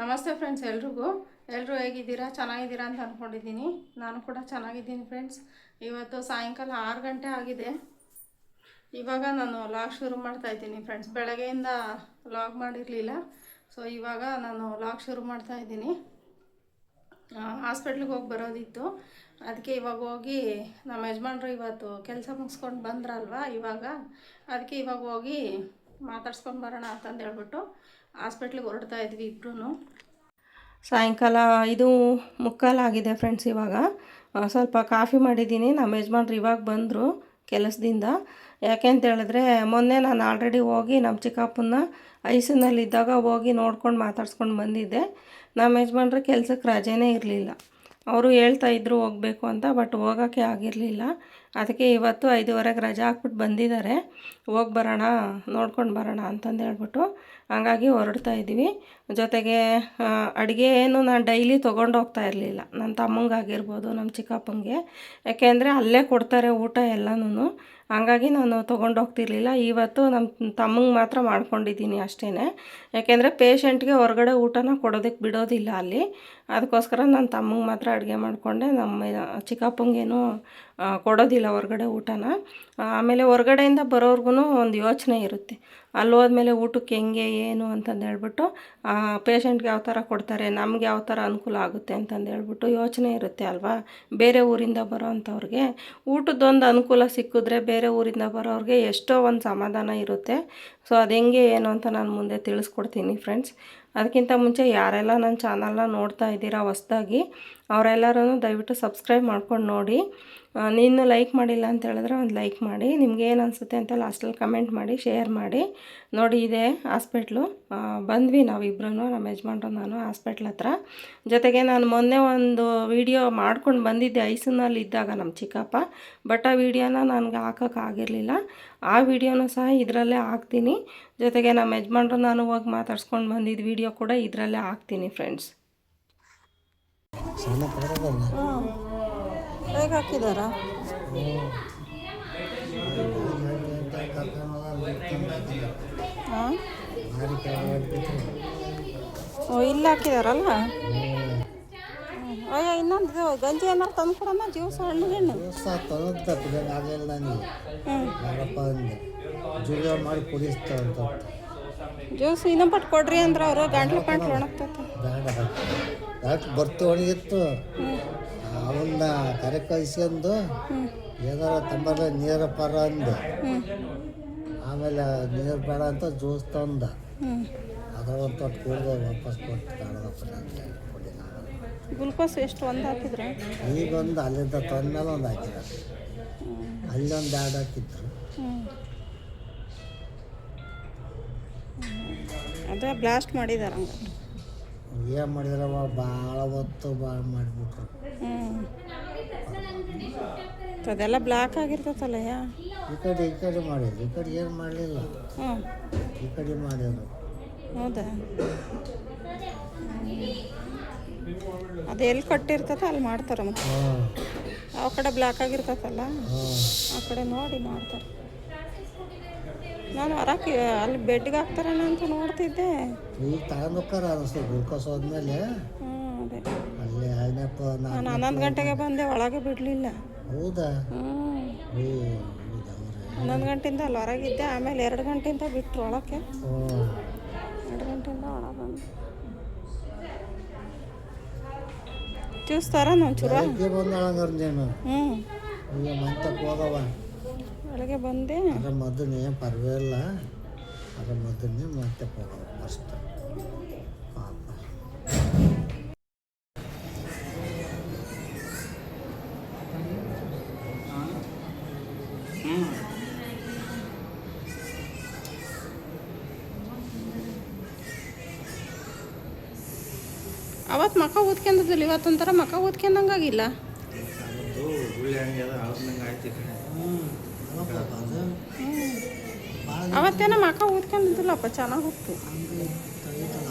ನಮಸ್ತೆ ಫ್ರೆಂಡ್ಸ್ ಎಲ್ರಿಗೂ? ಎಲ್ಲರೂ ಹೇಗಿದ್ದೀರಾ? ಚೆನ್ನಾಗಿದ್ದೀರಾ ಅಂತ ಅಂದ್ಕೊಂಡಿದ್ದೀನಿ ನಾನು ಕೂಡ ಚೆನ್ನಾಗಿದ್ದೀನಿ ಫ್ರೆಂಡ್ಸ್ ಇವತ್ತು ಸಾಯಂಕಾಲ ಆರು ಗಂಟೆ ಆಗಿದೆ. ಇವಾಗ ನಾನು ಲಾಗ್ ಶುರು ಮಾಡ್ತಾ ಇದ್ದೀನಿ ಫ್ರೆಂಡ್ಸ್ ಬೆಳಗ್ಗೆಯಿಂದ ಲಾಗ್ ಮಾಡಿರಲಿಲ್ಲ. ಸೊ ಇವಾಗ ನಾನು ಲಾಗ್ ಶುರು ಮಾಡ್ತಾ ಇದ್ದೀನಿ. ಹಾಸ್ಪಿಟ್ಲಿಗೆ ಹೋಗಿ ಬರೋದಿತ್ತು. ಅದಕ್ಕೆ ಇವಾಗ ಹೋಗಿ ನಮ್ಮ ಯಜಮಾನ್ರು ಇವತ್ತು ಕೆಲಸ ಮುಗಿಸ್ಕೊಂಡು ಬಂದ್ರಲ್ವಾ ಇವಾಗ? ಅದಕ್ಕೆ ಇವಾಗ ಹೋಗಿ ಮಾತಾಡ್ಸ್ಕೊಂಡು ಬರೋಣ ಅಂತಂದು ಹೇಳ್ಬಿಟ್ಟು ಹಾಸ್ಪಿಟ್ಲಿಗೆ ಹೊರಡ್ತಾ ಇದ್ವಿ ಇಬ್ಬರೂ ಸಾಯಂಕಾಲ ಇದು ಮುಕ್ಕಾಲಾಗಿದೆ ಫ್ರೆಂಡ್ಸ್ ಇವಾಗ. ಸ್ವಲ್ಪ ಕಾಫಿ ಮಾಡಿದ್ದೀನಿ. ನಮ್ಮ ಯಜಮಾನ್ರು ಇವಾಗ ಬಂದರು ಕೆಲಸದಿಂದ. ಯಾಕೆ ಅಂತ ಹೇಳಿದ್ರೆ, ಮೊನ್ನೆ ನಾನು ಆಲ್ರೆಡಿ ಹೋಗಿ ನಮ್ಮ ಚಿಕ್ಕಪ್ಪನ ಐಸಿನಲ್ಲಿದ್ದಾಗ ಹೋಗಿ ನೋಡ್ಕೊಂಡು ಮಾತಾಡ್ಸ್ಕೊಂಡು ಬಂದಿದ್ದೆ. ನಮ್ಮ ಯಜಮಾನ್ರು ಕೆಲಸಕ್ಕೆ ರಜೆನೇ ಇರಲಿಲ್ಲ. ಅವರು ಹೇಳ್ತಾ ಇದ್ರು ಹೋಗಬೇಕು ಅಂತ ಬಟ್ ಹೋಗೋಕ್ಕೆ ಆಗಿರಲಿಲ್ಲ. ಅದಕ್ಕೆ ಇವತ್ತು ಐದುವರೆಗೆ ರಜೆ ಹಾಕ್ಬಿಟ್ಟು ಬಂದಿದ್ದಾರೆ. ಹೋಗಿ ಬರೋಣ, ನೋಡ್ಕೊಂಡು ಬರೋಣ ಅಂತಂದು ಹೇಳ್ಬಿಟ್ಟು ಹಂಗಾಗಿ ಹೊರಡ್ತಾ ಇದ್ದೀವಿ. ಜೊತೆಗೆ ಅಡುಗೆ ಏನು ನಾನು ಡೈಲಿ ತೊಗೊಂಡು ಹೋಗ್ತಾ ಇರಲಿಲ್ಲ. ನನ್ನ ತಮ್ಮಂಗಾಗಿರ್ಬೋದು ನಮ್ಮ ಚಿಕ್ಕಪ್ಪಂಗೆ. ಯಾಕೆಂದರೆ ಅಲ್ಲೇ ಕೊಡ್ತಾರೆ ಊಟ ಎಲ್ಲನೂ ಹಂಗಾಗಿ ನಾನು ತೊಗೊಂಡು ಹೋಗ್ತಿರ್ಲಿಲ್ಲ. ಇವತ್ತು ನಮ್ಮ ತಮ್ಮಂಗೆ ಮಾತ್ರ ಮಾಡ್ಕೊಂಡಿದ್ದೀನಿ ಅಷ್ಟೇ ಯಾಕೆಂದರೆ ಪೇಷಂಟ್ಗೆ ಹೊರಗಡೆ ಊಟನ ಕೊಡೋದಕ್ಕೆ ಬಿಡೋದಿಲ್ಲ ಅಲ್ಲಿ. ಅದಕ್ಕೋಸ್ಕರ ನಾನು ತಮ್ಮಂಗೆ ಮಾತ್ರ ಅಡುಗೆ ಮಾಡಿಕೊಂಡೆ. ನಮ್ಮ ಚಿಕ್ಕಪ್ಪಂಗೇನು ಕೊಡೋದಿಲ್ಲ ಹೊರಗಡೆ ಊಟನ. ಆಮೇಲೆ ಹೊರಗಡೆಯಿಂದ ಬರೋರ್ಗು ಒಂದು ಯೋಚನೆ ಇರುತ್ತೆ. ಅಲ್ಲಿ ಹೋದ್ಮೇಲೆ ಊಟಕ್ಕೆ ಹೆಂಗೆ, ಏನು ಅಂತಂದು ಹೇಳ್ಬಿಟ್ಟು ಪೇಷಂಟ್ಗೆ ಯಾವ ಥರ ಕೊಡ್ತಾರೆ, ನಮ್ಗೆ ಯಾವ ಥರ ಅನುಕೂಲ ಆಗುತ್ತೆ ಅಂತಂದು ಹೇಳ್ಬಿಟ್ಟು ಯೋಚನೆ ಇರುತ್ತೆ ಅಲ್ವಾ? ಬೇರೆ ಊರಿಂದ ಬರೋ ಅಂಥವ್ರಿಗೆ ಅನುಕೂಲ ಸಿಕ್ಕಿದ್ರೆ ಬೇರೆ ಊರಿಂದ ಬರೋರಿಗೆ ಎಷ್ಟೋ ಒಂದು ಸಮಾಧಾನ ಇರುತ್ತೆ. ಸೊ ಅದು ಹೆಂಗೆ, ಏನು ಅಂತ ನಾನು ಮುಂದೆ ತಿಳಿಸ್ಕೊಡ್ತೀನಿ ಫ್ರೆಂಡ್ಸ್ ಅದಕ್ಕಿಂತ ಮುಂಚೆ ಯಾರೆಲ್ಲ ನನ್ನ ಚಾನಲ್ನ ನೋಡ್ತಾ ಇದ್ದೀರಾ ಹೊಸ್ದಾಗಿ ಅವರೆಲ್ಲರೂ ದಯವಿಟ್ಟು ಸಬ್ಸ್ಕ್ರೈಬ್ ಮಾಡ್ಕೊಂಡು ನೋಡಿ. ನೀನು ಲೈಕ್ ಮಾಡಿಲ್ಲ ಅಂತ ಹೇಳಿದ್ರೆ ಒಂದು ಲೈಕ್ ಮಾಡಿ. ನಿಮ್ಗೆ ಏನು ಅನಿಸುತ್ತೆ ಅಂತ ಲಾಸ್ಟಲ್ಲಿ ಕಮೆಂಟ್ ಮಾಡಿ ಶೇರ್ ಮಾಡಿ. ನೋಡಿ ಇದೆ ಹಾಸ್ಪಿಟ್ಲು. ಬಂದ್ವಿ ನಾವಿಬ್ರು ನಮ್ಮ ಯಜಮಾನ್ರು ನಾನು ಹಾಸ್ಪಿಟ್ಲ್ ಹತ್ರ. ಜೊತೆಗೆ ನಾನು ಮೊನ್ನೆ ಒಂದು ವಿಡಿಯೋ ಮಾಡ್ಕೊಂಡು ಬಂದಿದ್ದೆ ಐಸನಲ್ಲಿ ಇದ್ದಾಗ ನಮ್ಮ ಚಿಕ್ಕಪ್ಪ. ಬಟ್ ಆ ವಿಡಿಯೋನ ನನಗೆ ಹಾಕೋಕ್ಕಾಗಿರಲಿಲ್ಲ ಆ ವಿಡಿಯೋನೂ ಸಹ ಇದರಲ್ಲೇ ಹಾಕ್ತೀನಿ. ಜೊತೆಗೆ ನಮ್ಮ ಯಜಮಾನ್ರು ನಾನು ಹೋಗಿ ಮಾತಾಡ್ಸ್ಕೊಂಡು ಬಂದಿದ್ದ ವಿಡಿಯೋ ಕೂಡ ಇದರಲ್ಲೇ ಹಾಕ್ತೀನಿ ಫ್ರೆಂಡ್ಸ್ ಹಾಕಿದಾರಾ? ಓ ಇಲ್ಲಿ ಹಾಕಿದಾರಲ್ಲ? ಅಯ್ಯ ಇನ್ನೊಂದು ಗಂಜಿ ಏನಾರು ತಂದು ಕೊಡಮ್ಮ ಜ್ಯೂಸ್ ಹಣ್ಣು ಯಾರಪ್ಪ ಅಂದೆ ಜುಡಿಯೋ ಮಾಡಿ ಕುಡಿಸ್ತಾವಂತ ಜ್ಯೂಸ್ ಇನ್ನೊಂದು ಪಟ್ಟು ಕೊಡ್ರಿ ಅಂದ್ರೆ ಅವರು ಗಂಟ್ಲು ಪಂಟ್ಲು ಒಣಗ್ತೈತೆ. ಬರ್ತು ಒಣಗಿತ್ತು? ಅವನ್ನ ಕರೆ ಕಳಿಸ್ಕೊಂಡು ಏನಾರ ತಂಬಲ್ಲ ನೀರ ಪರ ಅಂದೆ. ಆಮೇಲೆ ನೀರು ಬೇಡ ಅಂತ ಜ್ಯೂಸ್ ತಂದ. ಅದ್ರ ಒಂದು ತೊಟ್ಟು ಕುಡ್ದು ವಾಪಸ್ ಕೊಟ್ಟು ನನಗೆ ಗ್ಲುಕೋಸ್ ಎಷ್ಟು ಒಂದು ಹಾಕಿದ್ರೆ? ಈಗ ಒಂದು ಅಲ್ಲಿಂದ ತಂದ್ಮೇಲೆ ಒಂದು ಹಾಕಿದ ಅಲ್ಲೊಂದು ಎರಡು ಹಾಕಿದ್ರು. ಅದೇ ಬ್ಲಾಸ್ಟ್ ಮಾಡಿದಾರೆ ಹಂಗಾರೆ ಏನು ಮಾಡಿದ್ರವ ಭಾಳ ಹೊತ್ತು ಭಾಳ ಮಾಡಿಬಿಟ್ರು. ಅದೆಲ್ಲ ಬ್ಲ್ಯಾಕ್ ಆಗಿರ್ತೈತಲ್ಲ ಯಾ ಈ ಕಡೆ ಈ ಕಡೆ ಮಾಡಿದ್ರು ಈ ಕಡೆ ಏನು ಮಾಡಲಿಲ್ಲ. ಹ್ಞೂ ಈ ಕಡೆ ಮಾಡಿದ್ರು. ಹೌದಾ? ಅದು ಎಲ್ಲಿ ಕಟ್ಟಿರ್ತೈತೆ ಅಲ್ಲಿ ಮಾಡ್ತಾರೆ ಮತ್ತೆ. ಹಾಂ. ಆ ಕಡೆ ಬ್ಲಾಕ್ ಆಗಿರ್ತೈತಲ್ಲ ಹಾಂ. ಆ ಕಡೆ ನೋಡಿ ಮಾಡ್ತಾರೆ. ನಾನು ಹೊರಕ್ಕೆ ಅಲ್ಲಿ ಬೆಡ್ಗೆ ಹಾಕ್ತಾರೇನೋ ಅಂತ ನೋಡ್ತಿದ್ದೆ. ಈಗ ತಗೊಂಡೋಕ್ಕಾರ ಅನಿಸ್ತು ಗ್ಲುಕೋಸ್ ಹೋದ್ಮೇಲೆ. ಹ್ಞೂ ಅದೇ. ಅಲ್ಲಿ ಐನಪ್ಪ ನಾನು ನಾನು ಹನ್ನೊಂದು ಗಂಟೆಗೆ ಬಂದೆ ಒಳಗೆ ಬಿಡಲಿಲ್ಲ. ಹೌದಾ? ಹ್ಞೂ ಹನ್ನೊಂದು ಗಂಟೆಯಿಂದ ಅಲ್ಲಿ ಹೊರಗಿದ್ದೆ ಆಮೇಲೆ ಎರಡು ಗಂಟೆಯಿಂದ ಬಿಟ್ಟರು ಒಳಕ್ಕೆ. ಎರಡು ಗಂಟೆಯಿಂದ ಒಳಗೆ ಬಂದು. ಜ್ಯೂಸ್ ತರೋಣ ಒಂಚೂರು ಹ್ಞೂ ಮಂತಕ್ಕೆ ಹೋಗವ ಬೆಳಗ್ಗೆ ಬಂದೆ. ಅದ್ರ ಮದ್ದನ್ನೇ ಪರವಾಗಿಲ್ಲ. ಅದ್ರ ಮದ್ದನ್ನೇ ಮತ್ತೆ ಹೋಗವ ಫಸ್ಟ್ ಅವತ್ತು ಮಕ ಓದ್ಕೊಂಡಿದ್ದಿಲ್ಲ ಇವತ್ತೊಂಥರ ಮಕ ಊದ್ಕೊಂಡಂಗಾಗಿಲ್ಲ ಅವತ್ತೇನ ಮಕ ಊದ್ಕೊಂಡಿದ್ದಿಲ್ಲಪ್ಪ ಚೆನ್ನಾಗಿ ಹೋಗ್ತು. ಹಂಗೆ ತಗೀತಲ್ಲ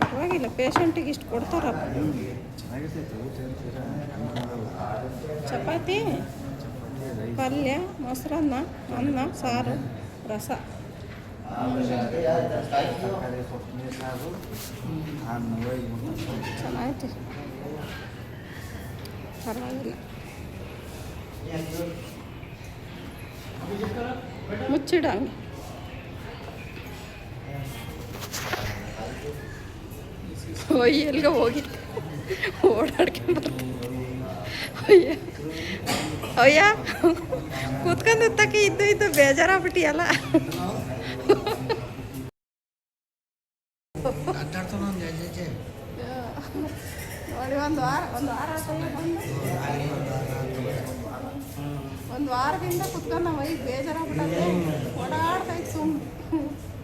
ಪರವಾಗಿಲ್ಲ ಪೇಷಂಟಿಗೆ ಇಷ್ಟು ಕೊಡ್ತಾರಪ್ಪ ಚೆನ್ನಾಗಿರ್ತೈತೆ ಊಟ ಅಂತೀರ ಹಂಗೆ ಮಾಡಲ್ಲ ಚಪಾತಿ ಚಪಾತಿ ರೈಸ್ ಪಲ್ಯ ಮೊಸರನ್ನ ಅನ್ನ ಸಾರು ರಸ ತರಕಾರಿ ಕೊತ್ತಂಬರಿ ಸಾರು ಅನ್ನ ಹೋಗಿ ಚೆನ್ನಾಯ್ತು ಪರವಾಗಿಲ್ಲ ಮುಚ್ಚಿಡ ಒಯ್ಯ ಎಲ್ಗ ಹೋಗಿ ಓಡಾಡ್ಕೊಂಡು ಅಯ್ಯ ಅಯ್ಯ ಕೂತ್ಕೊಂಡು ಉತ್ತಕ್ಕೆ ಇದ್ದು ಇದ್ದು ಬೇಜಾರಾಗ್ಬಿಟ್ಟಿಯಲ್ಲ ನೋಡಿ ಒಂದು ವಾರ ಒಂದು ವಾರ ಒಂದು ವಾರದಿಂದ ಕುತ್ಕೊಂಡು ನಾವು ಈಗ ಓಡಾಡ್ತಾ ಇತ್ತು ಸುಮ್ಮನೆ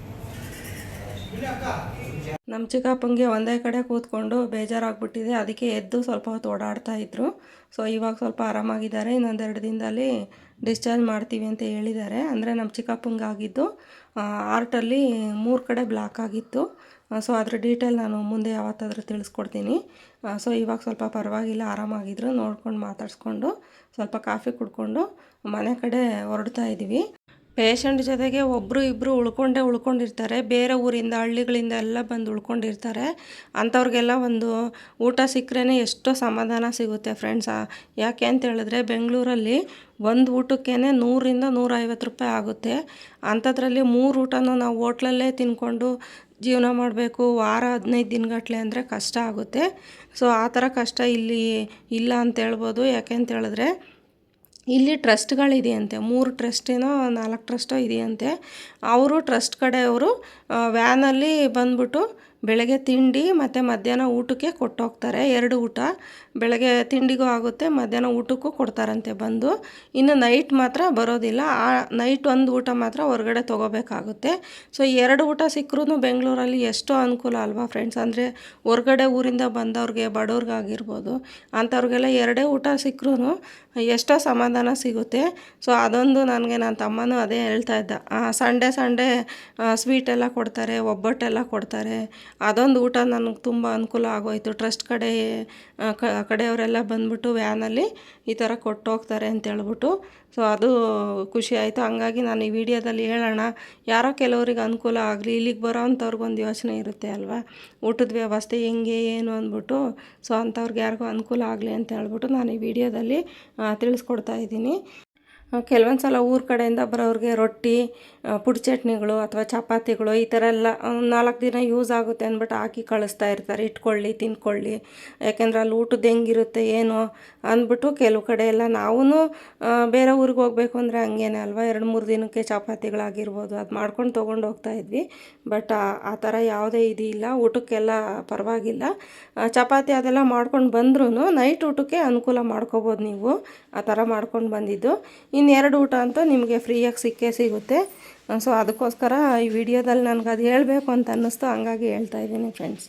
ನಮ್ಮ ಚಿಕ್ಕಪ್ಪಂಗೆ ಒಂದೇ ಕಡೆ ಕೂತ್ಕೊಂಡು ಬೇಜಾರಾಗ್ಬಿಟ್ಟಿದೆ. ಅದಕ್ಕೆ ಎದ್ದು ಸ್ವಲ್ಪ ಹೊತ್ತು ಓಡಾಡ್ತಾ ಇದ್ರು. ಸೊ, ಇವಾಗ ಸ್ವಲ್ಪ ಆರಾಮಾಗಿದ್ದಾರೆ. ಇನ್ನೊಂದೆರಡು ದಿನದಲ್ಲಿ ಡಿಸ್ಚಾರ್ಜ್ ಮಾಡ್ತೀವಿ ಅಂತ ಹೇಳಿದ್ದಾರೆ. ಅಂದರೆ ನಮ್ಮ ಚಿಕ್ಕಪ್ಪಂಗೆ ಆಗಿದ್ದು ಆರ್ಟಲ್ಲಿ ಮೂರು ಕಡೆ ಬ್ಲಾಕ್ ಆಗಿತ್ತು. ಸೊ, ಅದ್ರ ಡೀಟೇಲ್ ನಾನು ಮುಂದೆ ಯಾವತ್ತಾದರೂ ತಿಳಿಸ್ಕೊಡ್ತೀನಿ. ಸೊ, ಇವಾಗ ಸ್ವಲ್ಪ ಪರವಾಗಿಲ್ಲ, ಆರಾಮಾಗಿದ್ರು. ನೋಡ್ಕೊಂಡು ಮಾತಾಡಿಸ್ಕೊಂಡು ಸ್ವಲ್ಪ ಕಾಫಿ ಕುಡ್ಕೊಂಡು ಮನೆ ಕಡೆ ಹೊರಡ್ತಾ ಇದ್ದೀವಿ ಪೇಷಂಟ್ ಜೊತೆಗೆ ಒಬ್ಬರು ಇಬ್ಬರು ಉಳ್ಕೊಂಡೇ ಉಳ್ಕೊಂಡಿರ್ತಾರೆ. ಬೇರೆ ಊರಿಂದ, ಹಳ್ಳಿಗಳಿಂದ ಎಲ್ಲ ಬಂದು ಉಳ್ಕೊಂಡಿರ್ತಾರೆ. ಅಂಥವ್ರಿಗೆಲ್ಲ ಒಂದು ಊಟ ಸಿಕ್ಕರೇ ಎಷ್ಟೋ ಸಮಾಧಾನ ಸಿಗುತ್ತೆ ಫ್ರೆಂಡ್ಸ್ ಯಾಕೆ ಅಂತ ಹೇಳಿದ್ರೆ ಬೆಂಗಳೂರಲ್ಲಿ ಒಂದು ಊಟಕ್ಕೇ ನೂರಿಂದ ನೂರೈವತ್ತು ರೂಪಾಯಿ ಆಗುತ್ತೆ. ಅಂಥದ್ರಲ್ಲಿ ಮೂರು ಊಟನೂ ನಾವು ಹೋಟ್ಲಲ್ಲೇ ತಿನ್ಕೊಂಡು ಜೀವನ ಮಾಡಬೇಕು. ವಾರ ಹದಿನೈದು ದಿನಗಟ್ಟಲೆ ಅಂದರೆ ಕಷ್ಟ ಆಗುತ್ತೆ. ಸೊ ಆ ಥರ ಕಷ್ಟ ಇಲ್ಲಿ ಇಲ್ಲ ಅಂತ ಹೇಳ್ಬೋದು. ಯಾಕೆ ಅಂತ ಹೇಳಿದ್ರೆ ಇಲ್ಲಿ ಟ್ರಸ್ಟ್ಗಳಿದೆಯಂತೆ ಮೂರು ಟ್ರಸ್ಟೇನೋ ನಾಲ್ಕು ಟ್ರಸ್ಟೋ ಇದೆಯಂತೆ. ಅವರು ಟ್ರಸ್ಟ್ ಕಡೆಯವರು ವ್ಯಾನಲ್ಲಿ ಬಂದ್ಬಿಟ್ಟು ಬೆಳಗ್ಗೆ ತಿಂಡಿ, ಮತ್ತು ಮಧ್ಯಾಹ್ನ ಊಟಕ್ಕೆ ಕೊಟ್ಟೋಗ್ತಾರೆ. ಎರಡು ಊಟ ಬೆಳಗ್ಗೆ ತಿಂಡಿಗೂ ಆಗುತ್ತೆ, ಮಧ್ಯಾಹ್ನ ಊಟಕ್ಕೂ ಕೊಡ್ತಾರಂತೆ ಬಂದು. ಇನ್ನು ನೈಟ್ ಮಾತ್ರ ಬರೋದಿಲ್ಲ. ಆ ನೈಟ್ ಒಂದು ಊಟ ಮಾತ್ರ ಹೊರಗಡೆ ತೊಗೋಬೇಕಾಗುತ್ತೆ. ಸೊ ಎರಡು ಊಟ ಸಿಕ್ಕರೂ ಬೆಂಗಳೂರಲ್ಲಿ ಎಷ್ಟೋ ಅನುಕೂಲ ಅಲ್ವಾ ಫ್ರೆಂಡ್ಸ್ ಅಂದರೆ ಹೊರಗಡೆ ಊರಿಂದ ಬಂದವ್ರಿಗೆ, ಬಡವ್ರಿಗಾಗಿರ್ಬೋದು, ಅಂಥವ್ರಿಗೆಲ್ಲ ಎರಡೇ ಊಟ ಸಿಕ್ಕರೂ ಎಷ್ಟೋ ಸಮಾಧಾನ ಸಿಗುತ್ತೆ. ಸೊ ಅದೊಂದು ನನಗೆ ನನ್ನ ತಮ್ಮನೂ ಅದೇ ಹೇಳ್ತಾ ಇದ್ದ. ಸಂಡೇ ಸಂಡೇ ಸ್ವೀಟೆಲ್ಲ ಕೊಡ್ತಾರೆ, ಒಬ್ಬಟ್ಟೆಲ್ಲ ಕೊಡ್ತಾರೆ. ಅದೊಂದು ಊಟ ನನಗೆ ತುಂಬ ಅನುಕೂಲ ಆಗೋಯ್ತು. ಟ್ರಸ್ಟ್ ಕಡೆ ಕಡೆಯವರೆಲ್ಲ ಬಂದುಬಿಟ್ಟು ವ್ಯಾನಲ್ಲಿ ಈ ಥರ ಕೊಟ್ಟೋಗ್ತಾರೆ ಅಂತೇಳ್ಬಿಟ್ಟು ಸೊ ಅದು ಖುಷಿ ಆಯಿತು. ಹಂಗಾಗಿ ನಾನು ಈ ವಿಡಿಯೋದಲ್ಲಿ ಹೇಳೋಣ, ಯಾರೋ ಕೆಲವ್ರಿಗೆ ಅನುಕೂಲ ಆಗಲಿ, ಇಲ್ಲಿಗೆ ಬರೋ ಅಂಥವ್ರಿಗೊಂದು ಯೋಚನೆ ಇರುತ್ತೆ ಅಲ್ವಾ? ಊಟದ ವ್ಯವಸ್ಥೆ ಹೆಂಗೆ, ಏನು ಅಂದ್ಬಿಟ್ಟು. ಸೊ ಅಂಥವ್ರಿಗೆ ಯಾರಿಗೂ ಅನುಕೂಲ ಆಗಲಿ ಅಂತ ಹೇಳ್ಬಿಟ್ಟು ನಾನು ಈ ವಿಡಿಯೋದಲ್ಲಿ ತಿಳಿಸ್ಕೊಡ್ತಾ ಇದ್ದೀನಿ. ಕೆಲವೊಂದು ಸಲ ಊರ ಕಡೆಯಿಂದ ಬರೋರಿಗೆ ರೊಟ್ಟಿ ಪುಡಿ ಚಟ್ನಿಗಳು ಅಥವಾ ಚಪಾತಿಗಳು ಈ ಥರ ಎಲ್ಲ ನಾಲ್ಕು ದಿನ ಯೂಸ್ ಆಗುತ್ತೆ ಅಂದ್ಬಿಟ್ಟು ಹಾಕಿ ಕಳಿಸ್ತಾ ಇರ್ತಾರೆ. ಇಟ್ಕೊಳ್ಳಿ, ತಿನ್ಕೊಳ್ಳಿ. ಯಾಕೆಂದ್ರೆ ಅಲ್ಲಿ ಊಟದ ಹೆಂಗಿರುತ್ತೆ, ಏನು ಅಂದ್ಬಿಟ್ಟು ಕೆಲವು ಕಡೆ ಎಲ್ಲ ನಾವೂ ಬೇರೆ ಊರಿಗೆ ಹೋಗ್ಬೇಕು ಅಂದರೆ ಹಂಗೇನೆ ಅಲ್ವಾ? ಎರಡು, ಮೂರು ದಿನಕ್ಕೆ ಚಪಾತಿಗಳಾಗಿರ್ಬೋದು. ಅದು ಮಾಡ್ಕೊಂಡು ತೊಗೊಂಡು ಹೋಗ್ತಾ ಇದ್ವಿ. ಬಟ್ ಆ ಥರ ಯಾವುದೇ ಇದಿಲ್ಲ. ಊಟಕ್ಕೆಲ್ಲ ಪರವಾಗಿಲ್ಲ. ಚಪಾತಿ ಅದೆಲ್ಲ ಮಾಡ್ಕೊಂಡು ಬಂದ್ರೂ ನೈಟ್ ಊಟಕ್ಕೆ ಅನುಕೂಲ ಮಾಡ್ಕೋಬೋದು ನೀವು. ಆ ಥರ ಮಾಡ್ಕೊಂಡು ಬಂದಿದ್ದು. ಇನ್ನೆರಡು ಊಟ ಅಂತೂ ನಿಮಗೆ ಫ್ರೀಯಾಗಿ ಸಿಕ್ಕೇ ಸಿಗುತ್ತೆ. ಸೊ ಅದಕ್ಕೋಸ್ಕರ ಈ ವಿಡಿಯೋದಲ್ಲಿ ನನಗೆ ಅದು ಹೇಳಬೇಕು ಅಂತ ಅನ್ನಿಸ್ತು. ಹಂಗಾಗಿ ಹೇಳ್ತಾ ಇದ್ದೀನಿ ಫ್ರೆಂಡ್ಸ್